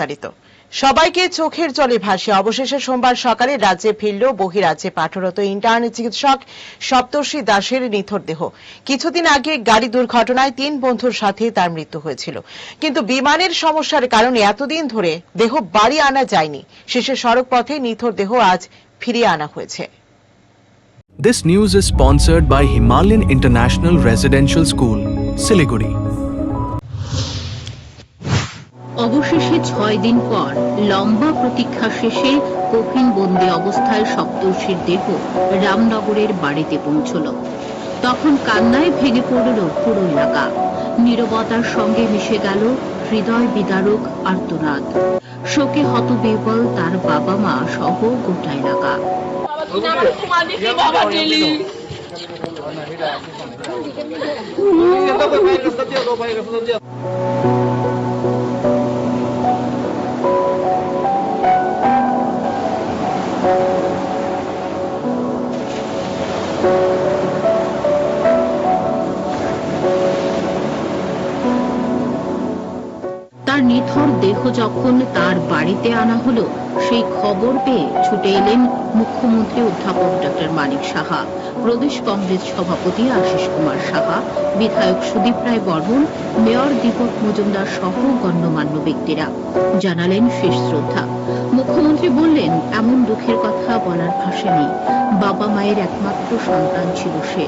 বিস্তারিত। সবাইকে চোখের জলে ভাসিয়ে অবশেষে সোমবার সকালে রাজ্যে ফিরল বহিরাজ্যে পাঠরত ইন্টার্ন চিকিৎসক সপ্তর্ষি দাসের নিথর দেহ। কিছুদিন আগে গাড়ি দুর্ঘটনায় তিন বন্ধুর সাথে তার মৃত্যু হয়েছিল। কিন্তু বিমানের সমস্যার কারণে এতদিন ধরে দেহ বাড়ি আনা যায়নি। শেষে সড়ক পথে নিথর দেহ আজ ফিরিয়ে আনা হয়েছে। This news is sponsored by Himalayan International Residential School, Siliguri. ছয় দিন পর লম্বা প্রতীক্ষা শেষে কফিন বন্দি অবস্থায় সপ্তর্ষির দেহ রামনগরের বাড়িতে পৌঁছল। তখন কান্নায় ভেঙে পড়ল পুরো এলাকা। নীরবতার সঙ্গে মিশে গেল হৃদয় বিদারক আর্তনাদ। শোকে হত হতবিহ্বল তার বাবা মা সহ গোটা এলাকা। নিথর দেহ যখন তার বাড়িতে আনা হলো, সেই খবর পেয়ে ছুটে এলেন মুখ্যমন্ত্রী অধ্যাপক ডক্টর মানিক সাহা, প্রদেশ কংগ্রেস সভাপতি আশিস কুমার সাহা, বিধায়ক সুদীপ রায় বর্মন, মেয়র দীপক মজুমদার সহ গণ্যমান্য ব্যক্তিরা। জানালেন শেষ শ্রদ্ধা। মুখ্যমন্ত্রী বললেন, এমন দুঃখের কথা বলার ভাষা নেই। বাবা মায়ের একমাত্র সন্তান ছিল সে।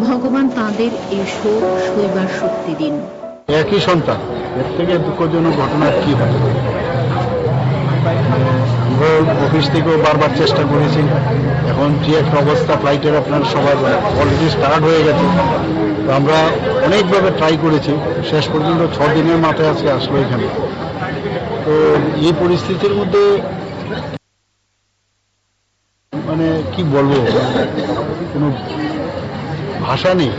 ভগবান তাঁদের এই শোক সইবার শক্তি দিন। একই সন্তান। এর থেকে দুঃখজনক ঘটনা কি হয়? আমরা অফিস থেকেও বারবার চেষ্টা করেছি। এখন যে একটা অবস্থা, ফ্লাইটের আপনার সবার অলরেডি স্টার্ট হয়ে গেছে। তো আমরা অনেকভাবে ট্রাই করেছি। শেষ পর্যন্ত ছ দিনের মাথায় আজকে আসলো এখানে। তো এই পরিস্থিতির মধ্যে মানে কি বলব? কোনো ভাষা নেই।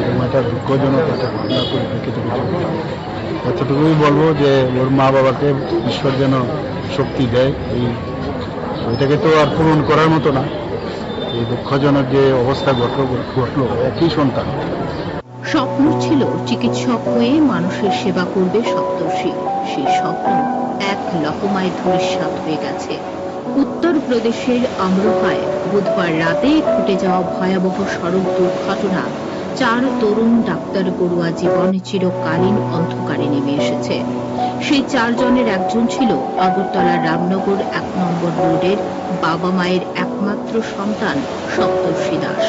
এরকম একটা দুঃখজনক একটা ঘটনা পরিপ্রেক্ষিতে। এতটুকুই বলব যে ওর মা বাবাকে ঈশ্বর যেন শক্তি দেয়, এই ওইটাকে তো আর পূরণ করার মতো না। এই দুঃখজনক যে অবস্থা ঘটলো ঘটলো একই সন্তান। স্বপ্ন ছিল চিকিৎসক হয়ে মানুষের সেবা করবে সপ্তর্ষি। সেই স্বপ্ন এক লহমায় ধূলিসাৎ হয়ে গেছে। উত্তর প্রদেশের আমরোহায় বুধবার রাতে ঘটে যাওয়া ভয়াবহ সড়ক দুর্ঘটনা চার তরুণ ডাক্তার গড়ুয়া জীবন চিরকালীন অন্ধকারে নেমে এসেছে। সেই চারজনের একজন ছিল আগরতলা রামনগর এক নম্বর রোডের বাবা মায়ের একমাত্র সন্তান সপ্তর্ষি দাস।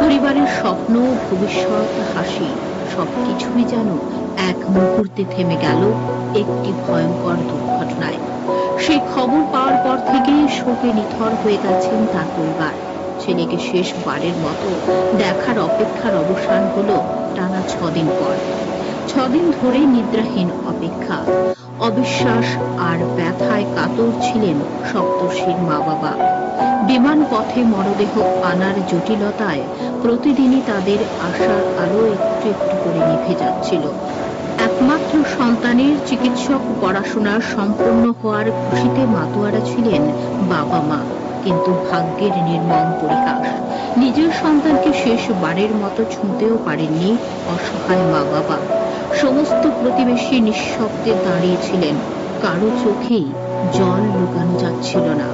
পরিবারের স্বপ্ন, ভবিষ্যৎ, হাসি সবকিছুই যেন এক মুহূর্তে থেমে গেল একটি ভয়ঙ্কর দুর্ঘটনায়। সেই খবর পাওয়ার পর থেকেই শোকে নিথর হয়ে গেছেন তার পরিবার। ছেলেকে শেষবারের মতো দেখার অপেক্ষার অবসান হলো টানা ছদিন পর। ছদিন ধরে নিদ্রাহীন অপেক্ষা। অবিশ্বাস আর ব্যথায় কাতর ছিলেন সপ্তর্ষির মা বাবা বিমান পথে মরদেহ আনার জটিলতায় প্রতিদিনই তাদের আশার আলো একটু একটু করে নিভে যাচ্ছিল। একমাত্র সন্তানের চিকিৎসক পড়াশোনা সম্পূর্ণ হওয়ার খুশিতে মাতোয়ারা ছিলেন বাবা মা কিন্তু ভাগ্যের নির্মম পরিহাস নিজের সন্তানকে শেষ বারের মতো ছুঁতেও পারেননি অসহায় মা বাবা। সমস্ত প্রতিবেশী নিঃশব্দে দাঁড়িয়েছিলেন কারও চোখেই জল লুকানো যাচ্ছিল না।